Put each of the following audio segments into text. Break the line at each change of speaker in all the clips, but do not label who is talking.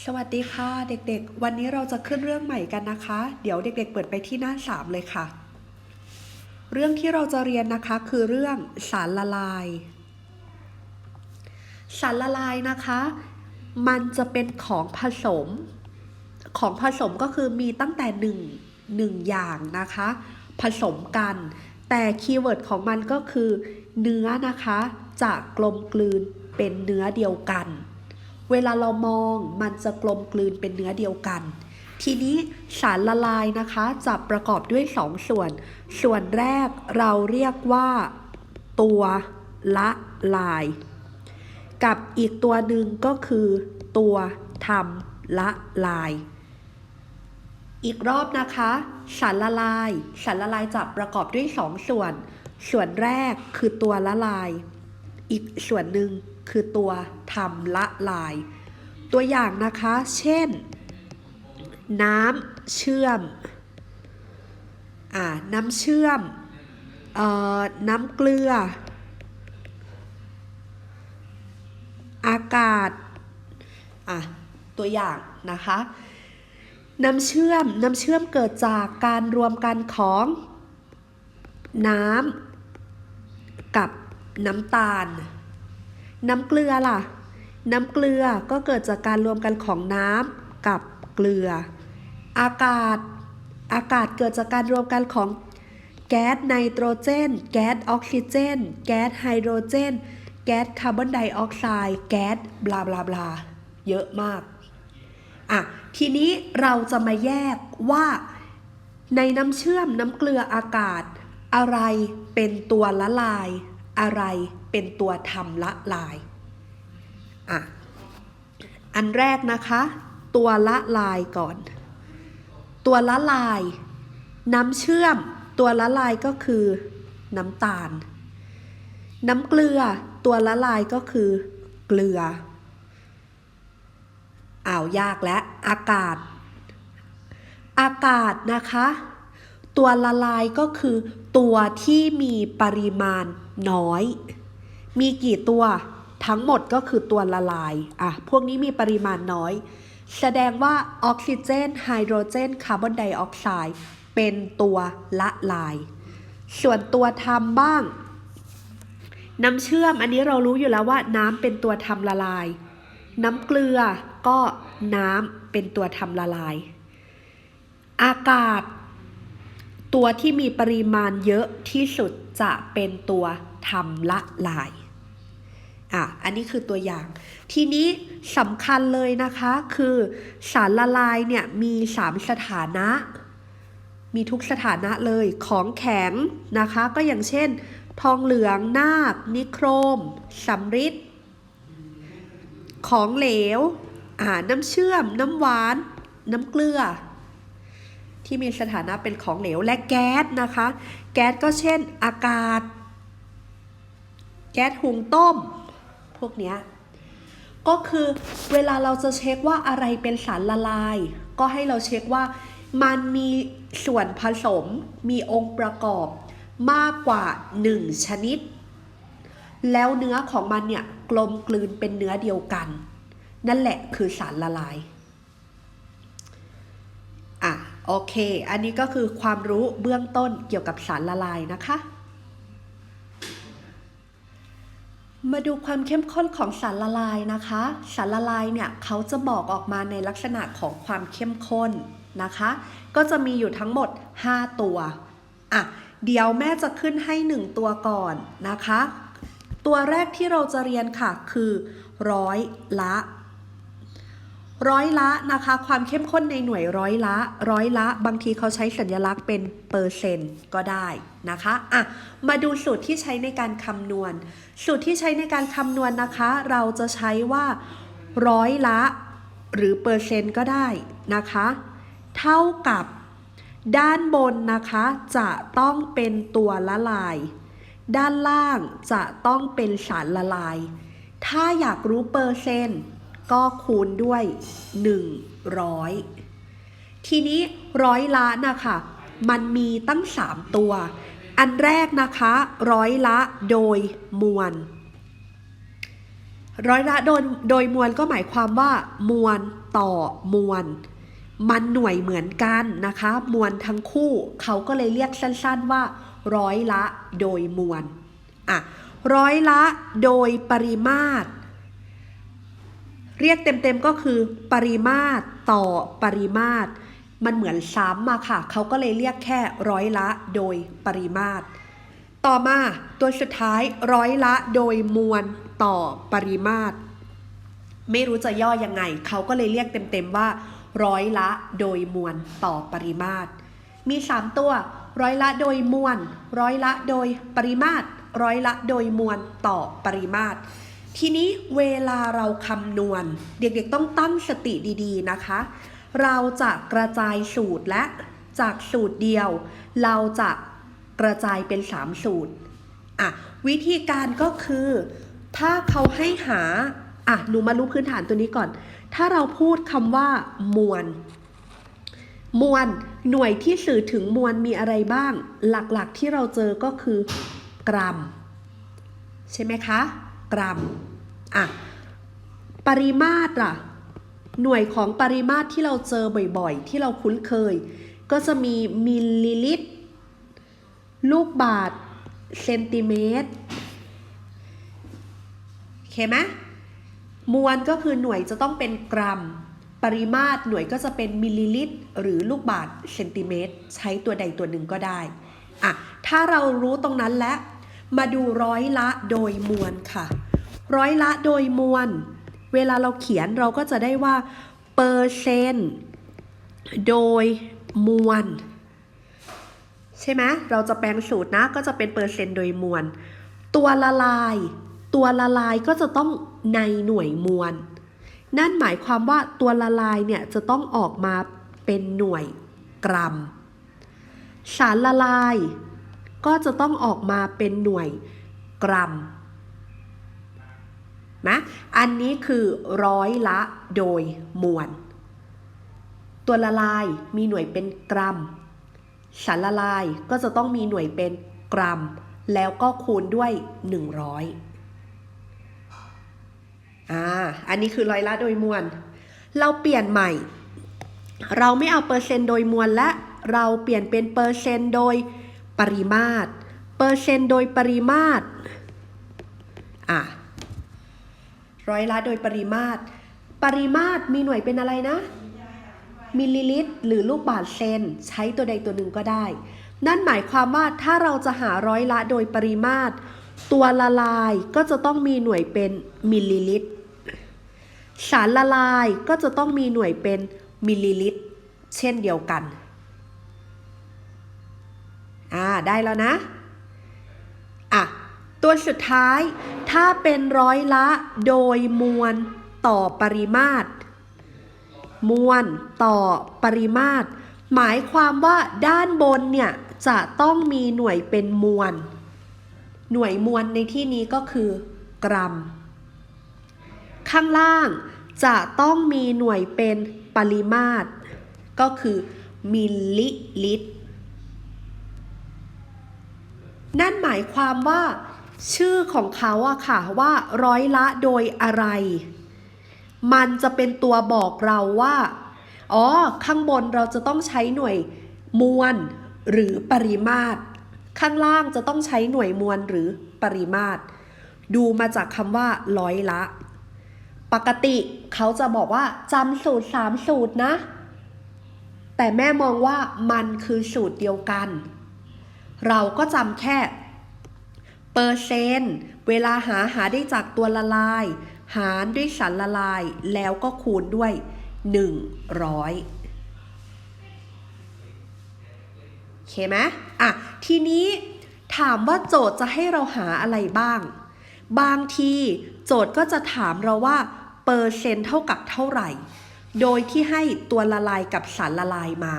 สวัสดีค่ะ เด็กๆ วันนี้เราจะขึ้นเรื่องใหม่กันนะคะ เดี๋ยวเด็ก ๆ เปิดไปที่หน้า 3 เลยค่ะ เรื่องที่เราจะเรียนนะคะคือเรื่องสารละลาย สารละลายนะคะ มันจะเป็นของผสม ของผสมก็คือมีตั้งแต่หนึ่งหนึ่งอย่างนะคะ ผสมกัน แต่คีย์เวิร์ดของมันก็คือ เนื้อนะคะจะกลมกลืนเป็นเนื้อเดียวกัน เวลาเรามองมันจะกลมกลืนเป็นเนื้อเดียวกัน ทีนี้สารละลายนะคะจะประกอบด้วยสองส่วน ส่วนแรกเราเรียกว่า ตัวละลาย กับอีกตัวหนึ่งก็คือ ตัวทำละลาย อีกรอบนะคะ สารละลาย สารละลายจะประกอบด้วยสองส่วน ส่วนแรกคือตัวละลาย อีกส่วนหนึ่ง คือตัวทำละลาย ตัวอย่างนะคะ เช่น น้ำเชื่อมอ่าน้ำเชื่อมเอ่อน้ำเกลือ อากาศอะตัวอย่างนะคะน้ำเชื่อม น้ำเชื่อมเกิดจากการรวมกันของ น้ำกับน้ำตาล น้ำเกลือล่ะ น้ำเกลือก็เกิดจากการรวมกันของน้ำกับเกลือ อากาศ อากาศเกิดจากการรวมกันของแก๊สไนโตรเจน แก๊สออกซิเจน แก๊สไฮโดรเจน แก๊สคาร์บอนไดออกไซด์ แก๊สบลาบลาบลาเยอะมาก อะ ทีนี้เราจะมาแยกว่าในน้ำเชื่อมน้ำเกลืออากาศ อะไรเป็นตัวละลาย อะไร เป็นตัวทำละลายอะอันแรกนะคะ ตัวละลายก่อน ตัวละลาย น้ำเชื่อม ตัวละลายก็คือ น้ำตาล น้ำเกลือ ตัวละลายก็คือ เกลืออ้าวยากและอากาศ อากาศนะคะ ตัวละลายก็คือ ตัวที่มีปริมาณน้อย มีกี่ตัวทั้งหมดก็คือตัวละลาย อะ พวกนี้มีปริมาณน้อย แสดงว่าออกซิเจน ไฮโดรเจน คาร์บอนไดออกไซด์ เป็นตัวละลาย ส่วนตัวทำบ้าง น้ำเชื่อม อันนี้เรารู้อยู่แล้วว่าน้ำเป็นตัวทำละลาย น้ำเกลือก็น้ำเป็นตัวทำละลาย อากาศ ตัวที่มีปริมาณเยอะที่สุดจะเป็นตัวทำละลาย อะอันนี้คือตัวอย่าง ทีนี้สำคัญเลยนะคะคือสารละลายเนี่ยมีสามสถานะ มีทุกสถานะเลยของแข็งนะคะ ก็อย่างเช่น ทองเหลืองนาคนิโครมสำริดของเหลวอ่าน้ำเชื่อม น้ำหวาน น้ำเกลือ ที่มีสถานะเป็นของเหลวและแก๊สนะคะ แก๊สก็เช่นอากาศ แก๊สหุงต้ม พวกเนี้ยก็คือเวลาเราจะเช็คว่าอะไรเป็นสารละลาย ก็ให้เราเช็คว่ามันมีส่วนผสมมีองค์ประกอบมากกว่า 1 ชนิด แล้วเนื้อของมันเนี่ยกลมกลืนเป็นเนื้อเดียวกัน นั่นแหละคือสารละลายอะโอเค อันนี้ก็คือความรู้เบื้องต้นเกี่ยวกับสารละลายนะคะ มาดูความเข้มข้นของสารละลายนะคะ สารละลายเนี่ยเขาจะบอกออกมาในลักษณะของความเข้มข้นนะคะ ก็จะมีอยู่ทั้งหมด 5 ตัวอะเดี๋ยวแม่จะขึ้นให้ 1 ตัวก่อนนะคะ ตัวแรกที่เราจะเรียนค่ะคือร้อยละ ร้อยละนะคะ ความเข้มข้นในหน่วยร้อยละ ร้อยละ บางทีเขาใช้สัญลักษณ์เป็นเปอร์เซนต์ก็ได้นะคะอะมาดูสูตรที่ใช้ในการคำนวณ สูตรที่ใช้ในการคำนวณนะคะ เราจะใช้ว่าร้อยละ หรือเปอร์เซนต์ก็ได้นะคะ เท่ากับด้านบนนะคะ จะต้องเป็นตัวละลาย ด้านล่างจะต้องเป็นสารละลาย ถ้าอยากรู้เปอร์เซนต์ ก็คูณด้วย 100 ทีนี้ร้อยละนะคะมันมีตั้ง 3 ตัว อันแรกนะคะร้อยละโดยมวล ร้อยละโดยโดยมวลก็หมายความว่า มวลต่อมวล มันหน่วยเหมือนกันนะคะ มวลทั้งคู่เขาก็เลยเรียกสั้นๆว่า ร้อยละโดยมวลอะร้อยละโดยปริมาตร เรียกเต็มๆก็คือปริมาตรต่อปริมาตร มันเหมือนซ้ำมาค่ะ เขาก็เลยเรียกแค่ร้อยละโดยปริมาตร ต่อมาตัวสุดท้ายร้อยละโดยมวลต่อปริมาตร ไม่รู้จะย่อยังไง เขาก็เลยเรียกเต็มๆว่า ร้อยละโดยมวลต่อปริมาตร มี 3 ตัว ร้อยละโดยมวลร้อยละโดยปริมาตร ร้อยละโดยมวลต่อปริมาตร ทีนี้เวลาเราคำนวณ เด็กๆต้องตั้งสติดีๆนะคะ เราจะกระจายสูตรและจากสูตรเดียว เราจะกระจายเป็น 3 สูตรอะวิธีการก็คือ ถ้าเขาให้หาอะหนูมารู้พื้นฐานตัวนี้ก่อน ถ้าเราพูดคำว่ามวล มวลหน่วยที่สื่อถึงมวลมีอะไรบ้าง หลักๆที่เราเจอก็คือกรัม ใช่ไหมคะ กรัมอะปริมาตรล่ะหน่วยของปริมาตรที่เราเจอบ่อยๆ ที่เราคุ้นเคย ก็จะมีมิลลิลิตร ลูกบาทเซนติเมตรโอเคไหมมวลก็คือหน่วยจะต้องเป็นกรัม ปริมาตรหน่วยก็จะเป็นมิลลิลิตร หรือลูกบาทเซนติเมตร ใช้ตัวใดตัวหนึ่งก็ได้อะถ้าเรารู้ตรงนั้นแล้ว มาดูร้อยละโดยมวลค่ะ ร้อยละโดยมวล เวลาเราเขียนเราก็จะได้ว่าเปอร์เซนต์โดยมวล ใช่ไหมเราจะแปลงสูตรนะก็จะเป็นเปอร์เซนต์โดยมวล ตัวละลาย ตัวละลายก็จะต้องในหน่วยมวล นั่นหมายความว่าตัวละลายเนี่ยจะต้องออกมาเป็นหน่วยกรัม สารละลาย ก็จะต้องออกมาเป็นหน่วยกรัมนะอันนี้คือร้อยละโดยมวล ตัวละลายมีหน่วยเป็นกรัม สารละลายก็จะต้องมีหน่วยเป็นกรัม แล้วก็คูณด้วย 100อ่าอันนี้คือร้อยละโดยมวล เราเปลี่ยนใหม่ เราไม่เอาเปอร์เซ็นต์โดยมวลและเราเปลี่ยนเป็นเปอร์เซ็นต์โดย ปริมาตร เปอร์เซนต์โดยปริมาตรอะร้อยละโดยปริมาตร ปริมาตรมีหน่วยเป็นอะไรนะ มิลลิลิตร หรือลูกบาศก์เซนใช้ตัวใดตัวหนึ่งก็ได้ นั่นหมายความว่าถ้าเราจะหาร้อยละโดยปริมาตร ตัวละลายก็จะต้องมีหน่วยเป็นมิลลิลิตร สารละลายก็จะต้องมีหน่วยเป็นมิลลิลิตร เช่นเดียวกัน ได้แล้วนะ อะ ตัวสุดท้าย ถ้าเป็นร้อยละโดยมวลต่อปริมาตร มวลต่อปริมาตร หมายความว่าด้านบนเนี่ย จะต้องมีหน่วยเป็นมวล หน่วยมวลในที่นี้ก็คือกรัม ข้างล่างจะต้องมีหน่วยเป็นปริมาตร ก็คือมิลลิลิตร นั่นหมายความว่า ชื่อของเขาอะค่ะว่าร้อยละโดยอะไร มันจะเป็นตัวบอกเราว่าอ๋อข้างบนเราจะต้องใช้หน่วยมวลหรือปริมาตร ข้างล่างจะต้องใช้หน่วยมวลหรือปริมาตร ดูมาจากคำว่าร้อยละ ปกติเขาจะบอกว่าจำสูตรสามสูตรนะ แต่แม่มองว่ามันคือสูตรเดียวกัน เราก็จำแค่เปอร์เซนต์เวลาหาหาได้จากตัวละลาย หารด้วยสารละลายแล้วก็คูณด้วย 100โอเคไหมอะ ทีนี้ถามว่าโจทย์จะให้เราหาอะไรบ้าง บางทีโจทย์ก็จะถามเราว่าเปอร์เซนต์เท่ากับเท่าไหร่ โดยที่ให้ตัวละลายกับสารละลายมา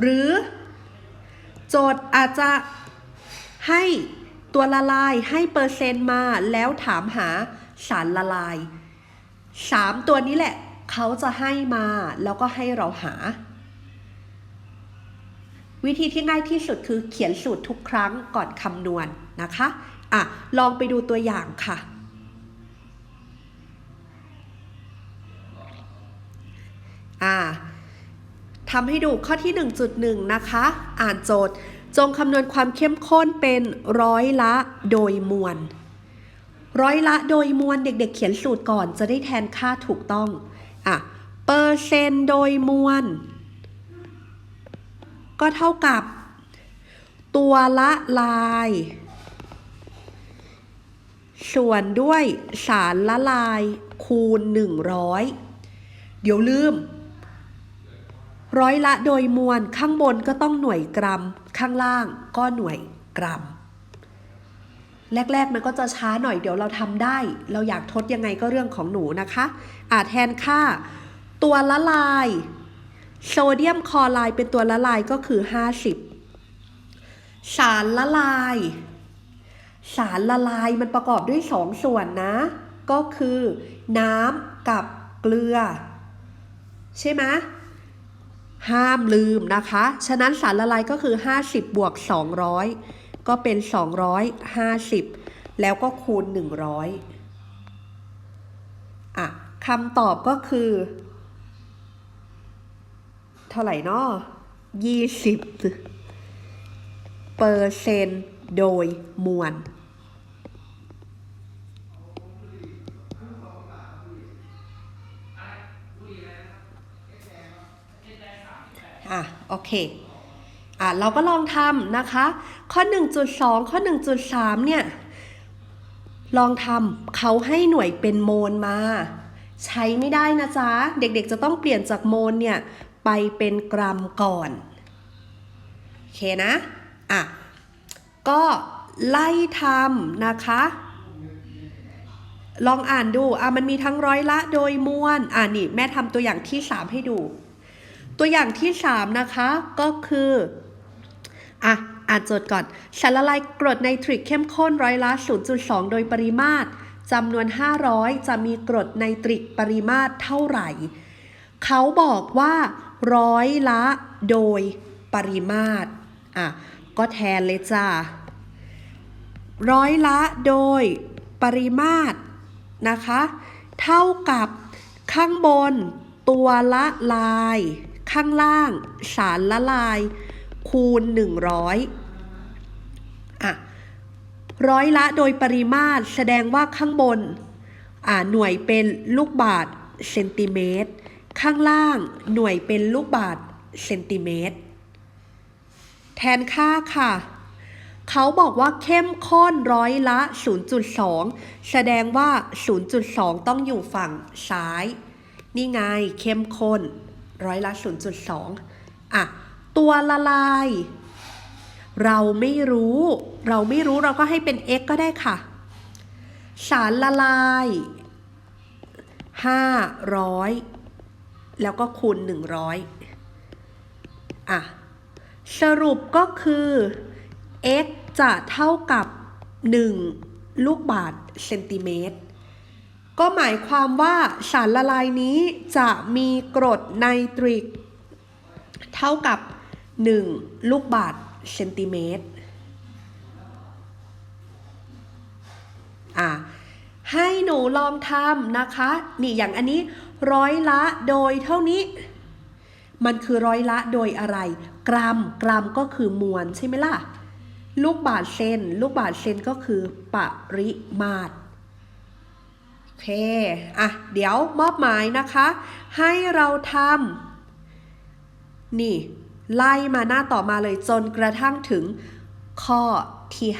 หรือ โจทย์อาจจะให้ตัวละลายให้เปอร์เซนต์มาแล้วถามหาสารละลาย 3 ตัวนี้แหละเขาจะให้มาแล้วก็ให้เราหา วิธีที่ง่ายที่สุดคือเขียนสูตรทุกครั้งก่อนคำนวณนนะคะอะลองไปดูตัวอย่างค่ะ อ่า ทำให้ดูข้อที่ 1.1 นะคะ อ่านโจทย์ จงคำนวณความเข้มข้นเป็นร้อยละโดยมวล ร้อยละโดยมวลเด็กๆ เขียนสูตรก่อนจะได้แทนค่าถูกต้อง อะ เปอร์เซนต์โดยมวล ก็เท่ากับ ตัวละลาย ส่วนด้วยสารละลายคูณ 100 เดี๋ยวลืม ร้อยละโดยมวลข้างบนก็ต้องหน่วยกรัม ข้างล่างก็หน่วยกรัม แรก ๆ มันก็จะช้าหน่อยเดี๋ยวเราทำได้ เราอยากทดยังไงก็เรื่องของหนูนะคะอาแทนค่า ตัวละลายโซเดียมคลอไรด์เป็นตัวละลายก็คือ 50 สารละลาย สารละลายมันประกอบด้วยสองส่วนนะ ก็คือ น้ำกับเกลือ ใช่ไหม ห้ามลืมนะคะ ฉะนั้นสารละลายก็คือ 50 บวก 200 ก็เป็น 250 แล้วก็คูณ 100อะคำตอบก็คือ เท่าไหร่นาะ20 เปอร์เซนต์โดยมวล อะ โอ เคอะเราก็ลองทำนะคะ ข้อ 1.2 ข้อ 1.3 เนี่ย ลองทำเขาให้หน่วยเป็นโมลมา ใช้ไม่ได้นะจ๊ะ เด็กๆจะต้องเปลี่ยนจากโมลเนี่ย ไปเป็นกรัมก่อน โอเคนะ อะ ก็ไล่ทำนะคะ ลองอ่านดู อะ มันมีทั้งร้อยละโดยมวล อ่านี่ แม่ทำตัวอย่างที่ 3 ให้ดู ตัวอย่างที่3นะคะก็คืออะอ่านโจทย์ก่อนสารละลายกรดไนตริกเข้มข้นร้อยละ 0.2 โดยปริมาตรจำนวน 500 จะมีกรดไนตริกปริมาตรเท่าไหร่ เขาบอกว่าร้อยละโดยปริมาตรอะก็แทนเลยจ้าร้อยละโดยปริมาตรนะคะ เท่ากับข้างบนตัวละลาย ข้างล่าง สารละลาย คูณ 100อะร้อยละโดยปริมาตรแสดงว่าข้างบนอ่าหน่วยเป็นลูกบาทเซนติเมตร ข้างล่างหน่วยเป็นลูกบาทเซนติเมตร แทนค่าค่ะ เขาบอกว่าเข้มข้นร้อยละ 0.2 แสดงว่า 0.2 ต้องอยู่ฝั่งซ้าย นี่ไงเข้มข้น ร้อยละ 0.2อะตัวละลาย เราไม่รู้ เราไม่รู้เราก็ให้เป็น x ก็ได้ค่ะ สารละลาย 500 แล้วก็คูณ 100อะสรุปก็คือ x จะเท่ากับ 1 ลูกบาศก์เซนติเมตร ก็หมายความว่าสารละลายนี้จะมีกรดไนตริก เท่ากับ 1 ลูกบาศก์เซนติเมตรอะให้หนูลองทำนะคะ นี่อย่างอันนี้ร้อยละโดยเท่านี้ มันคือร้อยละโดยอะไร กรัม กรัมก็คือมวลใช่ไหมล่ะ ลูกบาศก์เซน ลูกบาศก์เซนก็คือปริมาตร เค อะ เดี๋ยวมอบหมายนะคะ ให้เราทำนี่ ไล่มาหน้าต่อมาเลยจนกระทั่งถึงข้อที่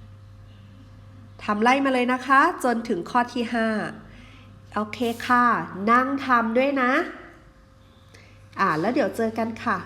5ทำไล่มาเลยนะคะ จนถึงข้อที่5โอเคค่ะ นั่งทำด้วยนะ อ่าแล้วเดี๋ยวเจอกันค่ะ